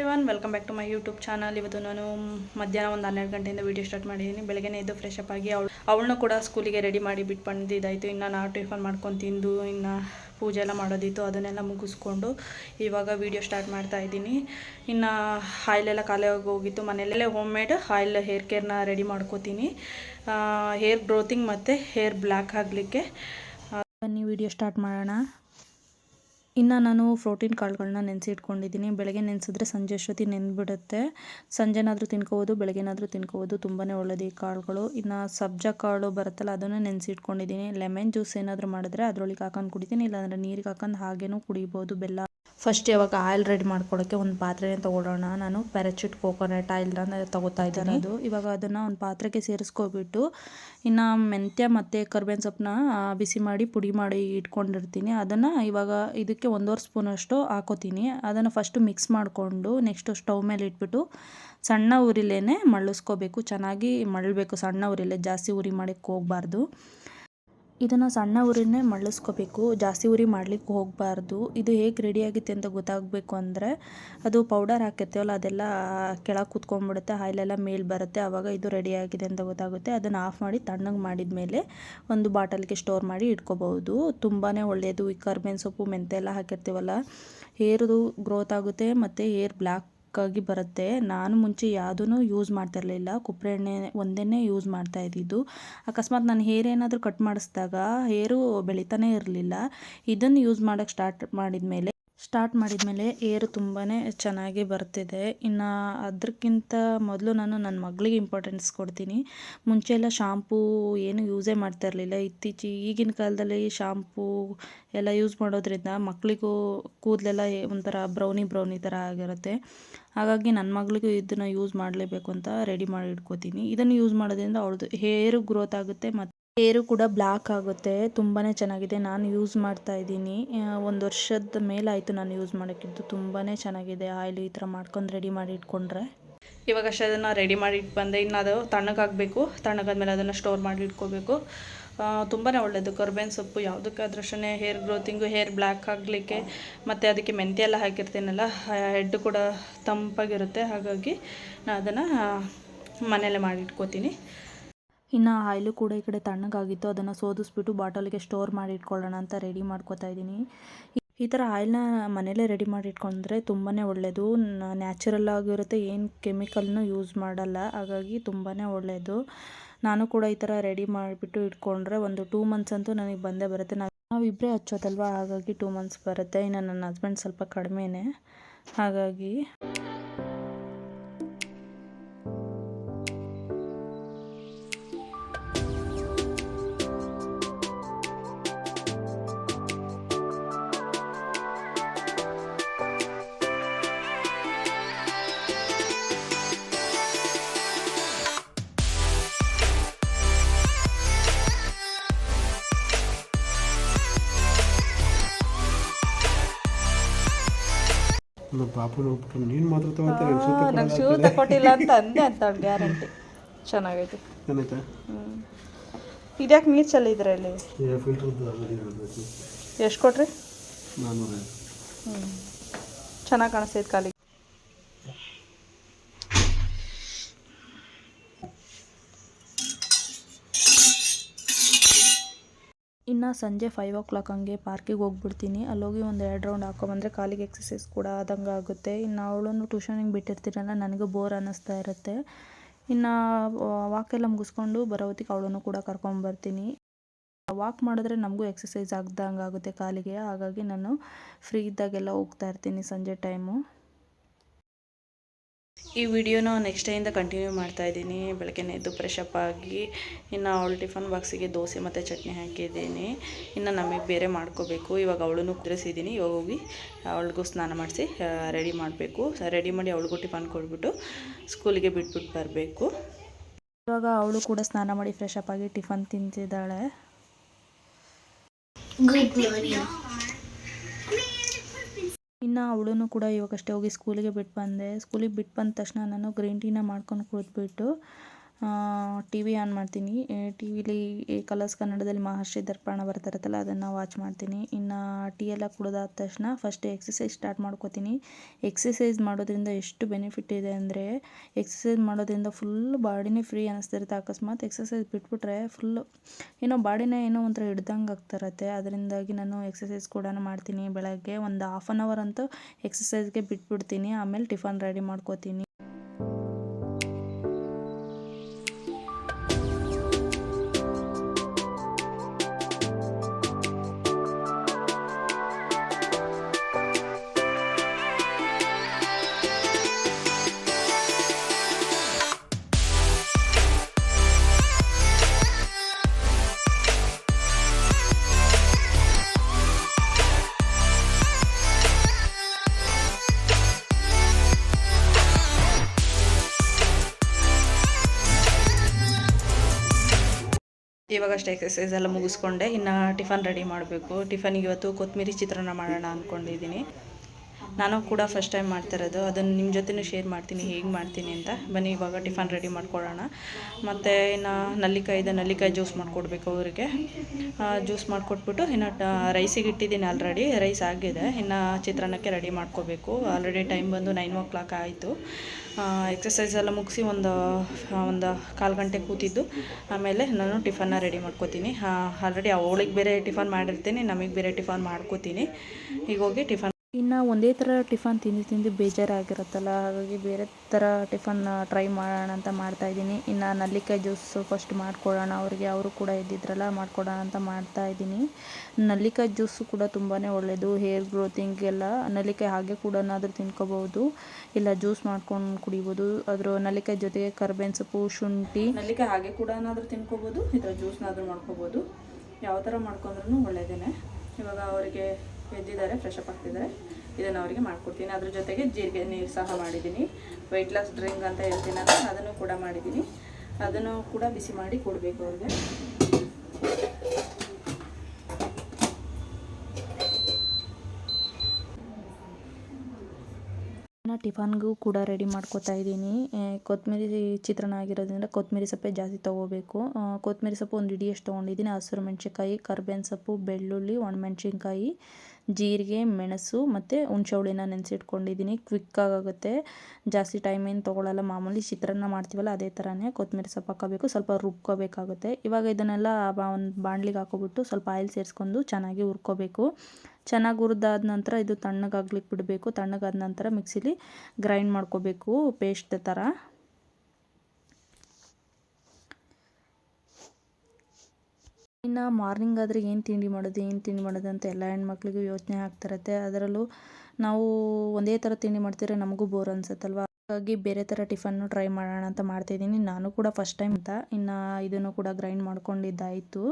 Welcome back to my YouTube channel ಇವತ್ತು ನಾನು ಮಧ್ಯಾಹ್ನ ಒಂದು ಹನ್ನೆರಡು ಗಂಟೆಯಿಂದ ವೀಡಿಯೋ ಸ್ಟಾರ್ಟ್ ಮಾಡಿದ್ದೀನಿ ಬೆಳಗ್ಗೆ ಇದ್ದು ಫ್ರೆಶ್ ಅಪ್ ಆಗಿ ಅವಳು ಅವಳನ್ನೂ ಕೂಡ ಸ್ಕೂಲಿಗೆ ರೆಡಿ ಮಾಡಿ ಬಿಟ್ಟು ಬಂದಿದ್ದಾಯಿತು. ಇನ್ನು ನಾವು ಟಿಫನ್ ಮಾಡ್ಕೊಂಡು ತಿಂದು, ಇನ್ನು ಪೂಜೆ ಎಲ್ಲ ಮಾಡೋದಿತ್ತು, ಅದನ್ನೆಲ್ಲ ಮುಗಿಸ್ಕೊಂಡು ಇವಾಗ ವೀಡಿಯೋ ಸ್ಟಾರ್ಟ್ ಮಾಡ್ತಾ ಇದ್ದೀನಿ. ಇನ್ನು ಆಯಿಲೆಲ್ಲ ಖಾಲಿ ಹೋಗಿತ್ತು. ಮನೆಯಲ್ಲೇ ಹೋಮ್ ಮೇಡ್ ಆಯಿಲ್ ಹೇರ್ ಕೇರ್ನ ರೆಡಿ ಮಾಡ್ಕೋತೀನಿ. ಹೇರ್ ಗ್ರೋತಿಂಗ್ ಮತ್ತು ಹೇರ್ ಬ್ಲ್ಯಾಕ್ ಆಗಲಿಕ್ಕೆ. ಬನ್ನಿ ವಿಡಿಯೋ ಸ್ಟಾರ್ಟ್ ಮಾಡೋಣ. ಇನ್ನು ನಾನು ಪ್ರೋಟೀನ್ ಕಾಳುಗಳನ್ನ ನೆನೆಸಿಟ್ಕೊಂಡಿದ್ದೀನಿ. ಬೆಳಗ್ಗೆ ನೆನೆಸಿದ್ರೆ ಸಂಜೆ ಅಷ್ಟೊತ್ತಿಗೆ ನೆನೆಬಿಡುತ್ತೆ. ಸಂಜೆನಾದರೂ ತಿನ್ಕೋಬೋದು, ಬೆಳಗ್ಗೆನಾದರೂ ತಿನ್ಕೋಬೋದು. ತುಂಬಾ ಒಳ್ಳೆಯದು ಈ ಕಾಳುಗಳು. ಇನ್ನು ಸಬ್ಜಾ ಕಾಳು ಬರುತ್ತಲ್ಲ, ಅದನ್ನು ನೆನೆಸಿಟ್ಕೊಂಡಿದ್ದೀನಿ. ಲೆಮನ್ ಜ್ಯೂಸ್ ಏನಾದರೂ ಮಾಡಿದ್ರೆ ಅದರೊಳಗೆ ಹಾಕೊಂಡು ಕುಡಿತೀನಿ. ಇಲ್ಲಾಂದರೆ ನೀರಿಗೆ ಹಾಕೊಂಡು ಹಾಗೇನೂ ಕುಡಿಬೋದು. ಬೆಲ್ಲ ಫಸ್ಟ್ ಇವಾಗ ಆಯಿಲ್ ರೆಡಿ ಮಾಡ್ಕೊಳ್ಳೋಕ್ಕೆ ಒಂದು ಪಾತ್ರೆನೇ ತೊಗೊಳ್ಳೋಣ. ನಾನು ಪ್ಯಾರಾಚೂಟ್ ಕೋಕೋನಟ್ ಆಯಿಲ್ನ ತಗೋತಾ ಇದ್ದೀನಿ. ಅದು ಇವಾಗ ಅದನ್ನು ಒಂದು ಪಾತ್ರೆಗೆ ಸೇರಿಸ್ಕೊಬಿಟ್ಟು ಇನ್ನು ಮೆಂತ್ಯ ಮತ್ತು ಕರ್ಬೇವಿನ ಸೊಪ್ಪನ್ನ ಬಿಸಿ ಮಾಡಿ ಪುಡಿ ಮಾಡಿ ಇಟ್ಕೊಂಡಿರ್ತೀನಿ. ಅದನ್ನು ಇವಾಗ ಇದಕ್ಕೆ ಒಂದೂವರೆ ಸ್ಪೂನಷ್ಟು ಹಾಕೋತೀನಿ. ಅದನ್ನು ಫಸ್ಟು ಮಿಕ್ಸ್ ಮಾಡಿಕೊಂಡು ನೆಕ್ಸ್ಟು ಸ್ಟವ್ ಮೇಲೆ ಇಟ್ಬಿಟ್ಟು ಸಣ್ಣ ಉರಿಲೇನೆ ಮಳ್ಳಿಸ್ಕೋಬೇಕು. ಚೆನ್ನಾಗಿ ಮಳ್ಳಬೇಕು ಸಣ್ಣ ಉರಿಲೇ. ಜಾಸ್ತಿ ಉರಿ ಮಾಡೋಕ್ಕೆ ಹೋಗಬಾರ್ದು. ಇದನ್ನು ಸಣ್ಣ ಉರಿನೇ ಮಳ್ಳಿಸ್ಕೋಬೇಕು. ಜಾಸ್ತಿ ಉರಿ ಮಾಡ್ಲಿಕ್ಕೆ ಹೋಗಬಾರ್ದು. ಇದು ಹೇಗೆ ರೆಡಿ ಆಗುತ್ತೆ ಅಂತ ಗೊತ್ತಾಗಬೇಕು ಅಂದರೆ, ಅದು ಪೌಡರ್ ಹಾಕಿರ್ತೀವಲ್ಲ, ಅದೆಲ್ಲ ಕೆಳಗೆ ಕೂತ್ಕೊಂಡ್ಬಿಡುತ್ತೆ ಆಯಿಲೆಲ್ಲ ಮೇಲೆ ಬರುತ್ತೆ. ಆವಾಗ ಇದು ರೆಡಿ ಆಗಿದೆ ಅಂತ ಗೊತ್ತಾಗುತ್ತೆ. ಅದನ್ನು ಆಫ್ ಮಾಡಿ ತಣ್ಣಗೆ ಮಾಡಿದ ಮೇಲೆ ಒಂದು ಬಾಟಲ್ಗೆ ಸ್ಟೋರ್ ಮಾಡಿ ಇಟ್ಕೋಬೋದು ತುಂಬಾ ಒಳ್ಳೆಯದು ಈ ಕರ್ಬೇವಿನ ಸೊಪ್ಪು ಮೆಂತೆ ಎಲ್ಲ ಹಾಕಿರ್ತೀವಲ್ಲ ಹೇರ್ದು ಗ್ರೋತ್ ಆಗುತ್ತೆ, ಮತ್ತು ಹೇರ್ ಬ್ಲ್ಯಾಕ್ ಆಗಿ ಬರುತ್ತೆ. ನಾನು ಮುಂಚೆ ಯಾವುದೂ ಯೂಸ್ ಮಾಡ್ತಿರಲಿಲ್ಲ. ಕೊಬ್ಬರಿ ಎಣ್ಣೆ ಒಂದನ್ನೇ ಯೂಸ್ ಮಾಡ್ತಾ ಇದ್ದಿದ್ದು. ಅಕಸ್ಮಾತ್ ನಾನು ಹೇರ್ ಏನಾದರೂ ಕಟ್ ಮಾಡಿಸಿದಾಗ ಹೇರು ಬೆಳೀತಾನೆ ಇರಲಿಲ್ಲ. ಇದನ್ನು ಯೂಸ್ ಮಾಡೋಕ್ಕೆ ಸ್ಟಾರ್ಟ್ ಮಾಡಿದ ಮೇಲೆ ಸ್ಟಾರ್ಟ್ ಮಾಡಿದ ಮೇಲೆ ಏರು ತುಂಬಾ ಚೆನ್ನಾಗಿ ಬರ್ತಿದೆ. ಇನ್ನು ಅದಕ್ಕಿಂತ ಮೊದಲು ನಾನು ನನ್ನ ಮಗಳಿಗೆ ಇಂಪಾರ್ಟೆನ್ಸ್ ಕೊಡ್ತೀನಿ. ಮುಂಚೆ ಎಲ್ಲ ಶಾಂಪೂ ಏನು ಯೂಸೇ ಮಾಡ್ತಾ ಇರಲಿಲ್ಲ. ಇತ್ತೀಚೆಗೆ ಈಗಿನ ಕಾಲದಲ್ಲಿ ಶಾಂಪೂ ಎಲ್ಲ ಯೂಸ್ ಮಾಡೋದ್ರಿಂದ ಮಕ್ಕಳಿಗೂ ಕೂದಲೆಲ್ಲ ಒಂಥರ ಬ್ರೌನಿ ಬ್ರೌನಿ ಥರ ಆಗಿರುತ್ತೆ. ಹಾಗಾಗಿ ನನ್ನ ಮಗಳಿಗೂ ಇದನ್ನು ಯೂಸ್ ಮಾಡಲೇಬೇಕು ಅಂತ ರೆಡಿ ಮಾಡಿ ಇಟ್ಕೋತೀನಿ. ಇದನ್ನು ಯೂಸ್ ಮಾಡೋದ್ರಿಂದ ಅವಳದು ಹೇರು ಗ್ರೋತ್ ಆಗುತ್ತೆ ಮತ್ತು ಹೇರು ಕೂಡ ಬ್ಲ್ಯಾಕ್ ಆಗುತ್ತೆ. ತುಂಬಾ ಚೆನ್ನಾಗಿದೆ. ನಾನು ಯೂಸ್ ಮಾಡ್ತಾ ಇದ್ದೀನಿ. ಒಂದು ವರ್ಷದ ಮೇಲಾಯಿತು ನಾನು ಯೂಸ್ ಮಾಡೋಕ್ಕಿದ್ದು ತುಂಬಾ ಚೆನ್ನಾಗಿದೆ. ಆಯಿಲ್ ಈ ಥರ ಮಾಡ್ಕೊಂಡು ರೆಡಿ ಮಾಡಿ ಇಟ್ಕೊಂಡ್ರೆ. ಇವಾಗ ಅಷ್ಟೇ ಅದನ್ನು ರೆಡಿ ಮಾಡಿ ಇಟ್ಟು ಬಂದೆ ಇನ್ನು ಅದು ತಣ್ಣಗಾಗಬೇಕು. ತಣ್ಣಗಾದ್ಮೇಲೆ ಅದನ್ನು ಸ್ಟೋರ್ ಮಾಡಿ ಇಟ್ಕೋಬೇಕು. ತುಂಬಾ ಒಳ್ಳೆಯದು ಕರ್ಬೇವಿನ ಸೊಪ್ಪು ಯಾವುದಕ್ಕಾದ್ರಷ್ಟೇ ಹೇರ್ ಗ್ರೋತಿಂಗು ಹೇರ್ ಬ್ಲ್ಯಾಕ್ ಆಗಲಿಕ್ಕೆ. ಮತ್ತು ಅದಕ್ಕೆ ಮೆಂತ್ಯ ಎಲ್ಲ ಹಾಕಿರ್ತೀನಲ್ಲ ಹೆಡ್ ಕೂಡ ತಂಪಾಗಿರುತ್ತೆ. ಹಾಗಾಗಿ ನಾನು ಅದನ್ನು ಮನೇಲೆ ಮಾಡಿ ಇಟ್ಕೋತೀನಿ. ಇನ್ನು ಆಯಿಲು ಕೂಡ ಈ ಕಡೆ ತಣ್ಣಗಾಗಿತ್ತು. ಅದನ್ನು ಸೋದಿಸ್ಬಿಟ್ಟು ಬಾಟಲ್ಗೆ ಸ್ಟೋರ್ ಮಾಡಿ ಇಟ್ಕೊಳ್ಳೋಣ ಅಂತ ರೆಡಿ ಮಾಡ್ಕೋತಾ ಇದ್ದೀನಿ. ಈ ಥರ ಆಯಿಲ್ನ ಮನೇಲೇ ರೆಡಿ ಮಾಡಿ ಇಟ್ಕೊಂಡ್ರೆ ತುಂಬಾ ಒಳ್ಳೆಯದು ನ್ಯಾಚುರಲ್ ಆಗಿರುತ್ತೆ. ಏನು ಕೆಮಿಕಲ್ನೂ ಯೂಸ್ ಮಾಡಲ್ಲ. ಹಾಗಾಗಿ ತುಂಬಾ ಒಳ್ಳೆಯದು ನಾನು ಕೂಡ ಈ ಥರ ರೆಡಿ ಮಾಡಿಬಿಟ್ಟು ಇಟ್ಕೊಂಡ್ರೆ ಒಂದು ಟೂ ಮಂತ್ಸ್ ಅಂತೂ ನನಗೆ ಬಂದೇ ಬರುತ್ತೆ. ನಾವು ನಾವಿಬ್ಬರೇ ಹಚ್ಚೋದಲ್ವ? ಹಾಗಾಗಿ ಟೂ ಮಂತ್ಸ್ ಬರುತ್ತೆ. ಇನ್ನು ನನ್ನ ಹಸ್ಬೆಂಡ್ ಸ್ವಲ್ಪ ಕಡಿಮೆನೇ. ಹಾಗಾಗಿ ನಮ್ಮ ಪಾಪು ನೋಡ್ಬಿಟ್ಟು ನೀನು ಮಾತ್ರ ತಗೋತಾರೆ ನಂಗೆ ಶೂ ಕೊಟ್ಟಿಲ್ಲ ಅಂತ ಅಂದೆ ಅಂತ ಗ್ಯಾರಂಟಿ ಚೆನ್ನಾಗೈತೆ. ಏನಾಯ್ತಾ ಇದ್ಯಾಕೆ ನೀರು ಚೆಲ್ಲಿದ್ರೆ ಇಲ್ಲಿ ಫಿಲ್ಟರ್ ಎಷ್ಟು ಕೊಟ್ರಿ? ನಾನ್ನೂರ ಹ್ಞೂ ಚೆನ್ನಾಗಿ ಕಾಣಿಸ್ತೈತೆ ಕಾಲಿಗೆ ಇನ್ನು ಸಂಜೆ ಫೈವ್ ಓ ಕ್ಲಾಕ್ ಹಂಗೆ ಪಾರ್ಕಿಗೆ ಹೋಗ್ಬಿಡ್ತೀನಿ. ಅಲ್ಲೋಗಿ ಒಂದು ಎರಡು ರೌಂಡ್ ಹಾಕೊಂಬಂದರೆ ಕಾಲಿಗೆ ಎಕ್ಸಸೈಸ್ ಕೂಡ ಆದಂಗೆ ಆಗುತ್ತೆ. ಇನ್ನು ಅವಳನ್ನು ಟ್ಯೂಷನಿಗೆ ಬಿಟ್ಟಿರ್ತೀರಲ್ಲ ನನಗೂ ಬೋರ್ ಅನ್ನಿಸ್ತಾ ಇರುತ್ತೆ. ಇನ್ನು ವಾಕೆಲ್ಲ ಮುಗಿಸ್ಕೊಂಡು ಬರೋ ಹೊತ್ತಿಗೆ ಅವಳನ್ನು ಕೂಡ ಕರ್ಕೊಂಬರ್ತೀನಿ ವಾಕ್ ಮಾಡಿದ್ರೆ ನಮಗೂ ಎಕ್ಸಸೈಸ್ ಆಗ್ದಂಗೆ ಆಗುತ್ತೆ ಕಾಲಿಗೆ. ಹಾಗಾಗಿ ನಾನು ಫ್ರೀ ಇದ್ದಾಗೆಲ್ಲ ಹೋಗ್ತಾ ಇರ್ತೀನಿ ಸಂಜೆ ಟೈಮು ಈ ವಿಡಿಯೋನ ನೆಕ್ಸ್ಟ್ ಡೇಯಿಂದ ಕಂಟಿನ್ಯೂ ಮಾಡ್ತಾ ಇದ್ದೀನಿ. ಬೆಳಗ್ಗೆ ಎದ್ದು ಫ್ರೆಶ್ ಅಪ್ ಆಗಿ ಇನ್ನು ಅವಳು ಟಿಫನ್ ಬಾಕ್ಸಿಗೆ ದೋಸೆ ಮತ್ತು ಚಟ್ನಿ ಹಾಕಿದ್ದೀನಿ. ಇನ್ನು ನಮಗೆ ಬೇರೆ ಮಾಡ್ಕೋಬೇಕು. ಇವಾಗ ಅವಳನ್ನು ಕುದಿಸಿದ್ದೀನಿ ಇವಾಗ ಹೋಗಿ ಅವಳಿಗೂ ಸ್ನಾನ ಮಾಡಿಸಿ ರೆಡಿ ಮಾಡಬೇಕು. ರೆಡಿ ಮಾಡಿ ಅವಳಿಗೂ ಟಿಫನ್ ಕೊಟ್ಬಿಟ್ಟು ಸ್ಕೂಲಿಗೆ ಬಿಟ್ಬಿಟ್ಟು ಬರಬೇಕು. ಇವಾಗ ಅವಳು ಕೂಡ ಸ್ನಾನ ಮಾಡಿ ಫ್ರೆಶ್ ಅಪ್ ಆಗಿ ಟಿಫನ್ ತಿಂತಿದ್ದಾಳೆ. ಇನ್ನು ಅವಳೂ ಕೂಡ ಇವಾಗಷ್ಟೇ ಹೋಗಿ ಸ್ಕೂಲಿಗೆ ಬಿಟ್ಟು ಬಂದೆ. ಸ್ಕೂಲಿಗೆ ಬಿಟ್ಟು ಬಂದ ತಕ್ಷಣ ನಾನು ಗ್ರೀನ್ ಟೀನ ಮಾಡ್ಕೊಂಡು ಕುಡಿದ್ಬಿಟ್ಟು ಟಿ ವಿ ಆನ್ ಮಾಡ್ತೀನಿ. ಟಿ ವಿಲಿ ಕಲರ್ಸ್ ಕನ್ನಡದಲ್ಲಿ ಮಹರ್ಷಿ ದರ್ಪಣ ಬರ್ತಾ ಇರುತ್ತಲ್ಲ ಅದನ್ನು ವಾಚ್ ಮಾಡ್ತೀನಿ. ಇನ್ನು ಟೀ ಎಲ್ಲ ಕುಡಿದಾದ ತಕ್ಷಣ ಫಸ್ಟ್ ಎಕ್ಸಸೈಸ್ ಸ್ಟಾರ್ಟ್ ಮಾಡ್ಕೋತೀನಿ. ಎಕ್ಸಸೈಸ್ ಮಾಡೋದ್ರಿಂದ ಎಷ್ಟು ಬೆನಿಫಿಟ್ ಇದೆ ಅಂದರೆ ಎಕ್ಸಸೈಸ್ ಮಾಡೋದ್ರಿಂದ ಫುಲ್ ಬಾಡಿನೇ ಫ್ರೀ ಅನಿಸ್ತಿರುತ್ತೆ ಅಕಸ್ಮಾತ್. ಎಕ್ಸಸೈಸ್ ಬಿಟ್ಬಿಟ್ರೆ ಫುಲ್ ಏನೋ ಬಾಡಿನೇ ಏನೋ ಒಂಥರ ಹಿಡ್ದಂಗೆ ಆಗ್ತಿರತ್ತೆ. ಅದರಿಂದಾಗಿ ನಾನು ಎಕ್ಸಸೈಸ್ ಕೂಡ ಮಾಡ್ತೀನಿ. ಬೆಳಗ್ಗೆ ಒಂದು ಹಾಫ್ ಆನ್ ಅವರ್ ಅಂತೂ ಎಕ್ಸಸೈಸ್ಗೆ ಬಿಟ್ಬಿಡ್ತೀನಿ. ಆಮೇಲೆ ಟಿಫನ್ ರೆಡಿ ಮಾಡ್ಕೋತೀನಿ. ಇವಾಗಷ್ಟೇ ಎಕ್ಸಸೈಸ್ ಎಲ್ಲ ಮುಗಿಸ್ಕೊಂಡೆ. ಇನ್ನು ಟಿಫನ್ ರೆಡಿ ಮಾಡಬೇಕು. ಟಿಫನ್ಗೆ ಇವತ್ತು ಕೊತ್ತಂಬರಿ ಚಿತ್ರಾನ್ನ ಮಾಡೋಣ ಅಂದ್ಕೊಂಡಿದ್ದೀನಿ ನಾನು ಕೂಡ ಫಸ್ಟ್ ಟೈಮ್ ಮಾಡ್ತಿರೋದು ಅದನ್ನು ನಿಮ್ಮ ಜೊತೆನೂ ಶೇರ್ ಮಾಡ್ತೀನಿ, ಹೇಗೆ ಮಾಡ್ತೀನಿ ಅಂತ. ಬನ್ನಿ, ಇವಾಗ ಟಿಫನ್ ರೆಡಿ ಮಾಡ್ಕೊಳ್ಳೋಣ. ಮತ್ತು ಇನ್ನು ನಲ್ಲಿಕಾಯಿ ಇದೆ, ನಲ್ಲಿಕಾಯಿ ಜ್ಯೂಸ್ ಮಾಡಿಕೊಡ್ಬೇಕು ಅವರಿಗೆ. ಜ್ಯೂಸ್ ಮಾಡಿಕೊಟ್ಬಿಟ್ಟು ಇನ್ನು ರೈಸಿಗೆ ಇಟ್ಟಿದ್ದೀನಿ ಆಲ್ರೆಡಿ ರೈಸ್ ಆಗಿದೆ. ಇನ್ನು ಚಿತ್ರಾನ್ನಕ್ಕೆ ರೆಡಿ ಮಾಡ್ಕೋಬೇಕು. ಆಲ್ರೆಡಿ ಟೈಮ್ ಬಂದು ನೈನ್ ಓ ಕ್ಲಾಕ್ ಆಯಿತು ಎಕ್ಸಸೈಸ್ ಎಲ್ಲ ಮುಗಿಸಿ ಒಂದು ಒಂದು ಕಾಲು ಗಂಟೆ ಕೂತಿದ್ದು. ಆಮೇಲೆ ನಾನು ಟಿಫನ್ನ ರೆಡಿ ಮಾಡ್ಕೋತೀನಿ. ಆಲ್ರೆಡಿ ಅವಳಿಗೆ ಬೇರೆ ಟಿಫನ್ ಮಾಡಿರ್ತೀನಿ, ನಮಗೆ ಬೇರೆ ಟಿಫನ್ ಮಾಡ್ಕೋತೀನಿ. ಈಗ ಹೋಗಿ ಟಿಫನ್ ಇನ್ನು ಒಂದೇ ಥರ ಟಿಫನ್ ತಿಂದು ತಿಂದು ಬೇಜಾರಾಗಿರುತ್ತಲ್ಲ, ಹಾಗಾಗಿ ಬೇರೆ ಥರ ಟಿಫನ್ ಟ್ರೈ ಮಾಡೋಣ ಅಂತ ಮಾಡ್ತಾಯಿದ್ದೀನಿ ಇನ್ನು ನಲ್ಲಿಕಾಯಿ ಜ್ಯೂಸು ಫಸ್ಟ್ ಮಾಡ್ಕೊಡೋಣ ಅವರಿಗೆ ಅವರು ಕೂಡ ಇದ್ದಿದ್ರಲ್ಲ ಮಾಡ್ಕೊಡೋಣ ಅಂತ ಮಾಡ್ತಾ ಇದ್ದೀನಿ. ನಲ್ಲಿಕಾಯಿ ಜ್ಯೂಸು ಕೂಡ ತುಂಬಾ ಒಳ್ಳೆಯದು ಹೇರ್ ಗ್ರೋತಿಂಗೆಲ್ಲ ನಲ್ಲಿಕಾಯಿ ಹಾಗೆ ಕೂಡ ಏನಾದರೂ ತಿನ್ಕೋಬೋದು ಇಲ್ಲ ಜ್ಯೂಸ್ ಮಾಡ್ಕೊಂಡು ಕುಡಿಬೋದು. ಅದ್ರ ನಲ್ಲಿಕಾಯಿ ಜೊತೆಗೆ ಕರ್ಬೇವಿನ ಸೊಪ್ಪು, ಶುಂಠಿ. ನಲ್ಲಿಕಾಯಿ ಹಾಗೆ ಕೂಡ ಏನಾದರೂ ತಿನ್ಕೋಬೋದು ಥರ ಜ್ಯೂಸ್ನಾದರೂ ಮಾಡ್ಕೋಬೋದು ಯಾವ ಥರ ಮಾಡ್ಕೊಂಡ್ರೂ ಒಳ್ಳೆಯದೇ ಇವಾಗ ಅವರಿಗೆ ಎದ್ದಿದ್ದಾರೆ ಫ್ರೆಶ್ ಅಪ್ ಆಗ್ತಿದ್ದಾರೆ. ಇದನ್ನು ಅವರಿಗೆ ಮಾಡಿಕೊಡ್ತೀನಿ. ಅದ್ರ ಜೊತೆಗೆ ಜೀರಿಗೆ ನೀರು ಸಹ ಮಾಡಿದ್ದೀನಿ. ವೆಯ್ಟ್ ಲಾಸ್ ಡ್ರಿಂಕ್ ಅಂತ ಹೇಳ್ತೀನಲ್ಲ ಅದನ್ನು ಕೂಡ ಮಾಡಿದ್ದೀನಿ. ಅದನ್ನು ಕೂಡ ಬಿಸಿ ಮಾಡಿ ಕೊಡಬೇಕು ಅವ್ರಿಗೆ. ಟಿಫನ್ಗೂ ಕೂಡ ರೆಡಿ ಮಾಡ್ಕೊತಾ ಇದ್ದೀನಿ. ಕೊತ್ತಂಬರಿ ಚಿತ್ರಣ ಆಗಿರೋದ್ರಿಂದ ಕೊತ್ತಂಬರಿ ಸೊಪ್ಪೆ ಜಾಸ್ತಿ ತೊಗೋಬೇಕು. ಕೊತ್ತಂಬರಿ ಸೊಪ್ಪು ಒಂದು ಇಡಿಯಷ್ಟು ತೊಗೊಂಡಿದ್ದೀನಿ. ಹಸಿರು ಮೆಣಸಿನ್ಕಾಯಿ, ಕರ್ಬೇವಿನ ಸೊಪ್ಪು, ಬೆಳ್ಳುಳ್ಳಿ, ಒಣಮೆಣ್ಸಿನ್ಕಾಯಿ. ಜೀರಿಗೆ, ಮೆಣಸು ಮತ್ತು ಹುಣ್ಸೆ ಹುಳಿನ ನೆನೆಸಿಟ್ಕೊಂಡಿದ್ದೀನಿ ಕ್ವಿಕ್ಕಾಗುತ್ತೆ ಜಾಸ್ತಿ ಟೈಮ್ ಏನು ತೊಗೊಳಲ್ಲ. ಮಾಮೂಲಿ ಚಿತ್ರಾನ್ನ ಮಾಡ್ತೀವಲ್ಲ, ಅದೇ ಥರನೇ ಕೊತ್ತಂಬರಿ ಸೊಪ್ಪು ಹಾಕೋಬೇಕು ಸ್ವಲ್ಪ ರುಬ್ಕೋಬೇಕಾಗುತ್ತೆ. ಇವಾಗ ಇದನ್ನೆಲ್ಲ ಒಂದು ಬಾಣಲಿಗೆ ಹಾಕೋಬಿಟ್ಟು ಸ್ವಲ್ಪ ಆಯಿಲ್ ಸೇರಿಸ್ಕೊಂಡು ಚೆನ್ನಾಗಿ ಹುರ್ಕೋಬೇಕು. ಚೆನ್ನಾಗಿ ಹುರಿದಾದ ನಂತರ ಇದು ತಣ್ಣಗಾಗ್ಲಿಕ್ಕೆ ಬಿಡಬೇಕು. ತಣ್ಣಗಾದ ನಂತರ ಮಿಕ್ಸಿಲಿ ಗ್ರೈಂಡ್ ಮಾಡ್ಕೋಬೇಕು ಪೇಸ್ಟ್ ಥರ. ಇನ್ನು ಮಾರ್ನಿಂಗ್ ಆದರೆ ಏನು ತಿಂಡಿ ಮಾಡೋದು, ಏನು ತಿಂಡಿ ಮಾಡೋದು ಅಂತ ಎಲ್ಲ ಹೆಣ್ಮಕ್ಳಿಗೂ ಯೋಚನೆ ಆಗ್ತಿರತ್ತೆ. ಅದರಲ್ಲೂ ನಾವು ಒಂದೇ ಥರ ತಿಂಡಿ ಮಾಡ್ತಿದ್ರೆ ನಮಗೂ ಬೋರ್ ಅನ್ಸುತ್ತಲ್ವ? ಹಾಗಾಗಿ ಬೇರೆ ಥರ ಟಿಫನ್ನು ಟ್ರೈ ಮಾಡೋಣ ಅಂತ ಮಾಡ್ತಿದ್ದೀನಿ. ನಾನು ಕೂಡ ಫಸ್ಟ್ ಟೈಮ್ ಅಂತ. ಇನ್ನು ಇದನ್ನು ಕೂಡ ಗ್ರೈಂಡ್ ಮಾಡ್ಕೊಂಡಿದ್ದಾಯಿತು.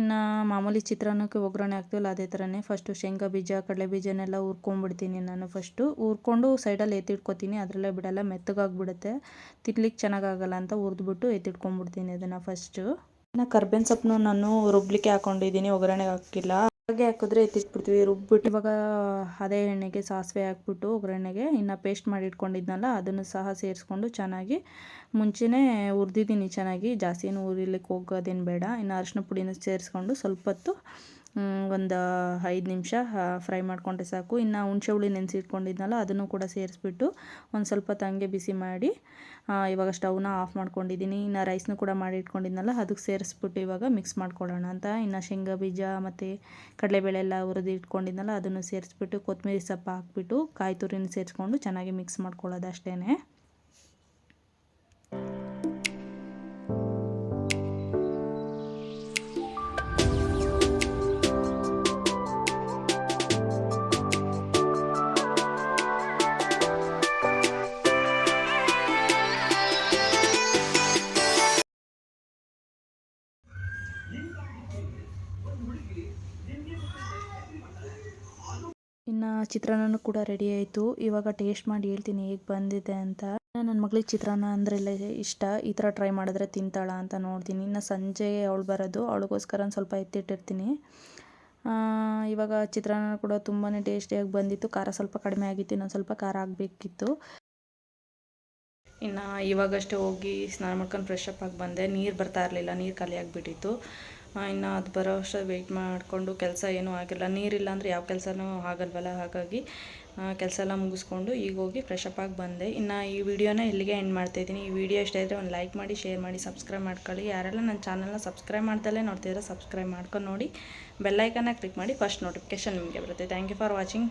ಇನ್ನು ಮಾಮೂಲಿ ಚಿತ್ರಾನ್ನಕ್ಕೆ ಒಗ್ಗರಣೆ ಹಾಕ್ತೀವಲ್ಲ, ಅದೇ ಥರನೇ ಫಸ್ಟು ಶೇಂಗಾ ಬೀಜ, ಕಡಲೆ ಬೀಜನೆಲ್ಲ ಹುರ್ಕೊಂಡ್ಬಿಡ್ತೀನಿ ನಾನು ಫಸ್ಟು ಹುರ್ಕೊಂಡು ಸೈಡಲ್ಲಿ ಎತ್ತಿಟ್ಕೊತೀನಿ. ಅದರಲ್ಲೇ ಬಿಡಲ್ಲ, ಮೆತ್ತಗಾಗ್ಬಿಡುತ್ತೆ. ತಿನ್ಲಿಕ್ಕೆ ಚೆನ್ನಾಗಾಗಲ್ಲ ಅಂತ ಹುರಿದ್ಬಿಟ್ಟು ಎತ್ತಿಟ್ಕೊಂಡ್ಬಿಡ್ತೀನಿ ಅದನ್ನು ಫಸ್ಟು ಇನ್ನು ಕರ್ಬೇವಿನ ಸೊಪ್ಪನ್ನು ನಾನು ರುಬ್ಲಿಕ್ಕೆ ಹಾಕೊಂಡಿದ್ದೀನಿ, ಒಗ್ಗರಣೆಗೆ ಹಾಕಿಲ್ಲ. ಹಾಗೆ ಹಾಕಿದ್ರೆ ಎತ್ತಿಟ್ಬಿಡ್ತೀವಿ, ರುಬ್ಬಿಟ್ಟು ಇವಾಗ ಅದೇ ಎಣ್ಣೆಗೆ ಸಾಸಿವೆ ಹಾಕ್ಬಿಟ್ಟು ಒಗ್ಗರಣೆಗೆ ಇನ್ನು ಪೇಸ್ಟ್ ಮಾಡಿ ಇಟ್ಕೊಂಡಿದ್ನಲ್ಲ, ಅದನ್ನು ಸಹ ಸೇರಿಸ್ಕೊಂಡು ಚೆನ್ನಾಗಿ ಮುಂಚೆನೇ ಹುರಿದಿದ್ದೀನಿ ಚೆನ್ನಾಗಿ. ಜಾಸ್ತಿ ಏನು ಹುರಿಲಿಕ್ಕೆ ಹೋಗೋದೇನು ಬೇಡ. ಇನ್ನು ಅರಿಶಿನ ಪುಡಿನ ಸೇರಿಸ್ಕೊಂಡು ಸ್ವಲ್ಪ ಹೊತ್ತು ಒಂದು ಐದು ನಿಮಿಷ ಫ್ರೈ ಮಾಡಿಕೊಂಡ್ರೆ ಸಾಕು. ಇನ್ನು ಹುಣಸೆ ಹುಳಿ ನೆನೆಸಿಟ್ಕೊಂಡಿದ್ನಲ್ಲ, ಅದನ್ನು ಕೂಡ ಸೇರಿಸ್ಬಿಟ್ಟು ಒಂದು ಸ್ವಲ್ಪ ತಂಗೆ ಬಿಸಿ ಮಾಡಿ ಇವಾಗ ಸ್ಟವ್ನ ಆಫ್ ಮಾಡ್ಕೊಂಡಿದ್ದೀನಿ ಇನ್ನು ರೈಸ್ನು ಕೂಡ ಮಾಡಿ ಇಟ್ಕೊಂಡಿದ್ನಲ್ಲ, ಅದಕ್ಕೆ ಸೇರಿಸ್ಬಿಟ್ಟು ಇವಾಗ ಮಿಕ್ಸ್ ಮಾಡ್ಕೊಳ್ಳೋಣ ಅಂತ. ಇನ್ನು ಶೇಂಗಾ ಬೀಜ ಮತ್ತು ಕಡಲೆಬೇಳೆ ಎಲ್ಲ ಹುರಿದು ಇಟ್ಕೊಂಡಿದ್ನಲ್ಲ, ಅದನ್ನು ಸೇರಿಸ್ಬಿಟ್ಟು ಕೊತ್ತಂಬರಿ ಸೊಪ್ಪು ಹಾಕ್ಬಿಟ್ಟು ಕಾಯಿ ತುರಿನ ಸೇರಿಸ್ಕೊಂಡು ಚೆನ್ನಾಗಿ ಮಿಕ್ಸ್ ಮಾಡ್ಕೊಳ್ಳೋದು ಅಷ್ಟೇ ಚಿತ್ರಾನ್ನನೂ ಕೂಡ ರೆಡಿ ಆಯಿತು. ಇವಾಗ ಟೇಸ್ಟ್ ಮಾಡಿ ಹೇಳ್ತೀನಿ ಹೇಗೆ ಬಂದಿದೆ ಅಂತ. ನನ್ನ ಮಗಳಿಗೆ ಚಿತ್ರಾನ್ನ ಅಂದ್ರೆಲ್ಲ ಇಷ್ಟ. ಈ ಥರ ಟ್ರೈ ಮಾಡಿದ್ರೆ ತಿಂತಾಳ ಅಂತ ನೋಡ್ತೀನಿ. ಇನ್ನು ಸಂಜೆ ಅವಳು ಬರೋದು. ಅವಳಿಗೋಸ್ಕರ ಒಂದು ಸ್ವಲ್ಪ ಎತ್ತಿಟ್ಟಿರ್ತೀನಿ. ಇವಾಗ ಚಿತ್ರಾನ್ನ ಕೂಡ ತುಂಬಾ ಟೇಸ್ಟಿಯಾಗಿ ಬಂದಿತ್ತು. ಖಾರ ಸ್ವಲ್ಪ ಕಡಿಮೆ ಆಗಿತ್ತು. ಇನ್ನೊಂದು ಸ್ವಲ್ಪ ಖಾರ ಆಗಬೇಕಿತ್ತು. ಇನ್ನು ಇವಾಗಷ್ಟೇ ಹೋಗಿ ಸ್ನಾನ ಮಾಡ್ಕೊಂಡು ಫ್ರೆಶ್ ಅಪ್ ಆಗಿ ಬಂದೆ. ನೀರು ಬರ್ತಾ ಇರಲಿಲ್ಲ. ನೀರು ಖಾಲಿ ಆಗಿಬಿಟ್ಟಿತ್ತು. ಇನ್ನು ಅದು ಬರೋ ಅಷ್ಟು ವೆಯ್ಟ್ ಮಾಡಿಕೊಂಡು ಕೆಲಸ ಏನೂ ಆಗಿಲ್ಲ. ನೀರಿಲ್ಲ ಅಂದರೆ ಯಾವ ಕೆಲಸನೂ ಆಗಲ್ವಲ್ಲ? ಹಾಗಾಗಿ ಕೆಲಸ ಎಲ್ಲ ಮುಗಿಸ್ಕೊಂಡು ಈಗ ಹೋಗಿ ಫ್ರೆಶ್ ಅಪ್ ಆಗಿ ಬಂದೆ. ಇನ್ನು ಈ ವಿಡಿಯೋನ ಇಲ್ಲಿಗೆ ಎಂಡ್ ಮಾಡ್ತಾಯಿದ್ದೀನಿ ಈ ವಿಡಿಯೋ ಇಷ್ಟ ಇದ್ದರೆ ಒಂದು ಲೈಕ್ ಮಾಡಿ ಶೇರ್ ಮಾಡಿ ಸಬ್ಸ್ಕ್ರೈಬ್ ಮಾಡ್ಕೊಳ್ಳಿ. ಯಾರೆಲ್ಲ ನನ್ನ ಚಾನಲ್ನ ಸಬ್ಸ್ಕ್ರೈಬ್ ಮಾಡ್ದಲ್ಲೇ ನೋಡ್ತಿದ್ರೆ ಸಬ್ಸ್ಕ್ರೈಬ್ ಮಾಡ್ಕೊಂಡು ನೋಡಿ ಬೆಲ್ಲೈಕನ್ನ ಕ್ಲಿಕ್ ಮಾಡಿ ಫಸ್ಟ್ ನೋಟಿಫಿಕೇಶನ್ ನಿಮಗೆ ಬರುತ್ತೆ. Thank you for watching